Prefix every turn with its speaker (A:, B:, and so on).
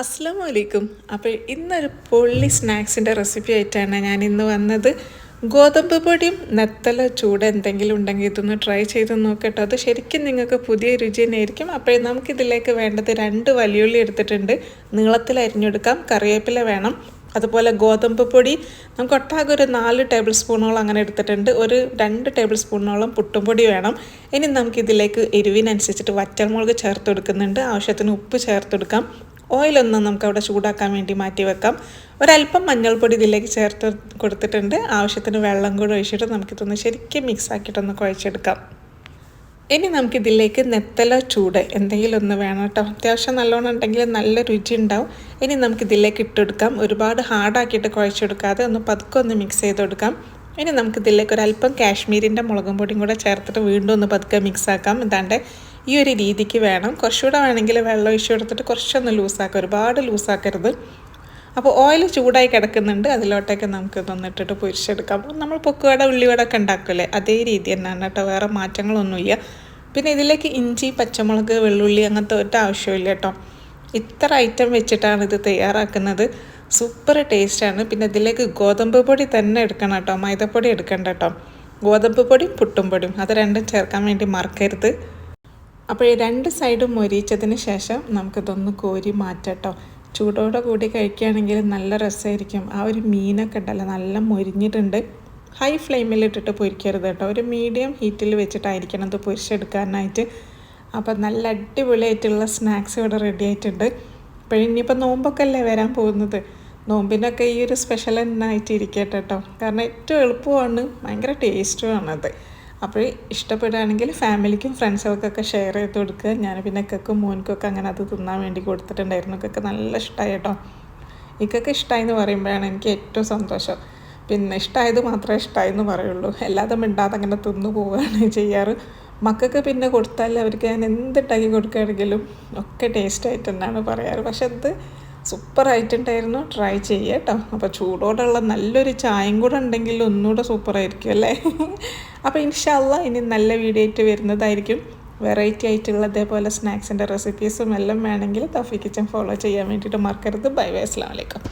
A: അസ്സാം വലൈക്കും അപ്പോൾ ഇന്നൊരു പൊള്ളി സ്നാക്സിന്റെ റെസിപ്പി ആയിട്ടാണ് ഞാൻ ഇന്ന് വന്നത്. ഗോതമ്പ് പൊടിയും നെത്തല ചൂട് എന്തെങ്കിലും ഉണ്ടെങ്കിൽ ഇതൊന്ന് ട്രൈ ചെയ്ത് നോക്കട്ടോ. അത് ശരിക്കും നിങ്ങൾക്ക് പുതിയ രുചി തന്നെയായിരിക്കും അപ്പോൾ നമുക്കിതിലേക്ക് വേണ്ടത് രണ്ട് വലിയുള്ളി എടുത്തിട്ടുണ്ട്. നീളത്തിൽ അരിഞ്ഞെടുക്കാം. കറിവേപ്പില വേണം. അതുപോലെ ഗോതമ്പ് പൊടി. നമുക്ക് ഒട്ടാകെ ഒരു നാല് ടേബിൾ സ്പൂണോളം അങ്ങനെ എടുത്തിട്ടുണ്ട്. ഒരു രണ്ട് ടേബിൾ സ്പൂണോളം പുട്ടുംപൊടി വേണം. ഇനി നമുക്കിതിലേക്ക് എരിവിനനുസരിച്ചിട്ട് വറ്റൽമുളക് ചേർത്ത് കൊടുക്കുന്നുണ്ട്. ആവശ്യത്തിന് ഉപ്പ് ചേർത്ത് കൊടുക്കാം. ഓയിലൊന്ന് നമുക്ക് അവിടെ ചൂടാക്കാൻ വേണ്ടി മാറ്റി വെക്കാം. ഒരല്പം മഞ്ഞൾപ്പൊടി ഇതിലേക്ക് ചേർത്ത് കൊടുത്തിട്ടുണ്ട്. ആവശ്യത്തിന് വെള്ളം കൂടെ ഒഴിച്ചിട്ട് നമുക്കിതൊന്ന് ശരിക്കും മിക്സ് ആക്കിയിട്ടൊന്ന് കുഴച്ചെടുക്കാം. ഇനി നമുക്കിതിലേക്ക് നെത്തല ചൂട് എന്തെങ്കിലും ഒന്ന് വേണം കേട്ടോ. അത്യാവശ്യം നല്ലോണം ഉണ്ടെങ്കിൽ നല്ല രുചി ഉണ്ടാവും. ഇനി നമുക്കിതിലേക്ക് ഇട്ടെടുക്കാം. ഒരുപാട് ഹാർഡാക്കിയിട്ട് കുഴച്ചെടുക്കാതെ ഒന്ന് പതുക്കെ ഒന്ന് മിക്സ് ചെയ്ത് കൊടുക്കാം ഇനി നമുക്കിതിലേക്ക് ഒരല്പം കാശ്മീരിന്റെ മുളകും പൊടിയും കൂടെ ചേർത്തിട്ട് വീണ്ടും ഒന്ന് പതുക്കെ മിക്സ് ആക്കാം. ഇതാണ്ട് ഈ ഒരു രീതിക്ക് വേണം. കുറച്ചുകൂടെ വേണമെങ്കിൽ വെള്ളം ഒഴിച്ചു കൊടുത്തിട്ട് കുറച്ചൊന്ന് ലൂസാക്കുക ഒരുപാട് ലൂസാക്കരുത്. അപ്പോൾ ഓയിൽ ചൂടായി കിടക്കുന്നുണ്ട്. അതിലോട്ടേക്ക് നമുക്ക് തന്നിട്ടിട്ട് പൊരിച്ചെടുക്കാം. അപ്പോൾ നമ്മൾ പൊക്കുവട ഉള്ളിവട ഒക്കെ ഉണ്ടാക്കില്ലേ അതേ രീതി തന്നെയാണ് കേട്ടോ. വേറെ മാറ്റങ്ങളൊന്നുമില്ല. പിന്നെ ഇതിലേക്ക് ഇഞ്ചി പച്ചമുളക് വെള്ളുള്ളി അങ്ങനത്തെ ഒറ്റ ആവശ്യമില്ല കേട്ടോ. ഇത്ര ഐറ്റം വെച്ചിട്ടാണ് ഇത് തയ്യാറാക്കുന്നത്. സൂപ്പർ ടേസ്റ്റാണ്. പിന്നെ ഇതിലേക്ക് ഗോതമ്പ് പൊടി തന്നെ എടുക്കണം കേട്ടോ. മൈദപ്പൊടി എടുക്കണ്ട കേട്ടോ. ഗോതമ്പ് പൊടിയും പുട്ടും പൊടിയും. അത് രണ്ടും ചേർക്കാൻ വേണ്ടി മറക്കരുത്. അപ്പോൾ ഈ രണ്ട് സൈഡും മൊരിച്ചതിന് ശേഷം നമുക്കിതൊന്ന് കോരി മാറ്റട്ടോ ചൂടോടെ കൂടി കഴിക്കുകയാണെങ്കിൽ നല്ല രസമായിരിക്കും. ആ ഒരു മീനൊക്കെ ഉണ്ടല്ലോ നല്ല മൊരിഞ്ഞിട്ടുണ്ട്. ഹൈ ഫ്ലെയിമിൽ ഇട്ടിട്ട് പൊരിക്കരുത് കേട്ടോ. ഒരു മീഡിയം ഹീറ്റിൽ വെച്ചിട്ടായിരിക്കണം ഇത് പൊരിച്ചെടുക്കാനായിട്ട്. അപ്പോൾ നല്ല അടിപൊളിയായിട്ടുള്ള സ്നാക്സ് ഇവിടെ റെഡി ആയിട്ടുണ്ട്. അപ്പോൾ ഇനിയിപ്പോൾ നോമ്പൊക്കെ അല്ലേ വരാൻ പോകുന്നത്? നോമ്പിനൊക്കെ ഈ ഒരു സ്പെഷ്യൽ തന്നെ ആയിട്ട് ഇരിക്കട്ടെ കേട്ടോ. കാരണം ഏറ്റവും എളുപ്പമാണ് ഭയങ്കര ടേസ്റ്റുമാണത് അപ്പോൾ ഇഷ്ടപ്പെടുകയാണെങ്കിൽ ഫാമിലിക്കും ഫ്രണ്ട്സുകൾക്കൊക്കെ ഷെയർ ചെയ്ത് കൊടുക്കുക. ഞാൻ പിന്നെ ഇക്കൊക്കെ മോൻക്കൊക്കെ അങ്ങനെ അത് തിന്നാൻ വേണ്ടി കൊടുത്തിട്ടുണ്ടായിരുന്നു. ഇക്കൊക്കെ നല്ല ഇഷ്ടമായി കേട്ടോ. ഇക്കൊക്കെ ഇഷ്ടമായി എന്ന് പറയുമ്പോഴാണ് എനിക്ക് ഏറ്റവും സന്തോഷം. പിന്നെ ഇഷ്ടമായത് മാത്രമേ ഇഷ്ടമായി എന്ന് പറയുള്ളൂ. അല്ലാതെ മിണ്ടാതെ അങ്ങനെ തിന്നു പോവുകയാണ് ചെയ്യാറ്. മക്കൾക്ക് പിന്നെ കൊടുത്താൽ അവർക്ക് ഞാൻ എന്ത് എന്തുണ്ടാക്കി കൊടുക്കുകയാണെങ്കിലും ഒക്കെ ടേസ്റ്റ് ആയിട്ട് തന്നെയാണ് പറയാറ്. പക്ഷെ അത് സൂപ്പറായിട്ടുണ്ടായിരുന്നു. ട്രൈ ചെയ്യുക കേട്ടോ അപ്പോൾ ചൂടോടുള്ള നല്ലൊരു ചായയും കൂടെ ഉണ്ടെങ്കിൽ ഒന്നുകൂടെ സൂപ്പറായിരിക്കും അല്ലേ? അപ്പോൾ ഇൻഷാല്ല ഇനി നല്ല വീഡിയോ ആയിട്ട് വരുന്നതായിരിക്കും. വെറൈറ്റി ആയിട്ടുള്ള അതേപോലെ സ്നാക്സിന്റെ റെസിപ്പീസും എല്ലാം വേണമെങ്കിൽ തഫി കിച്ചൻ ഫോളോ ചെയ്യാൻ വേണ്ടിയിട്ട് മറക്കരുത്. ബൈ ബൈ അസ്ലാം വലൈക്കും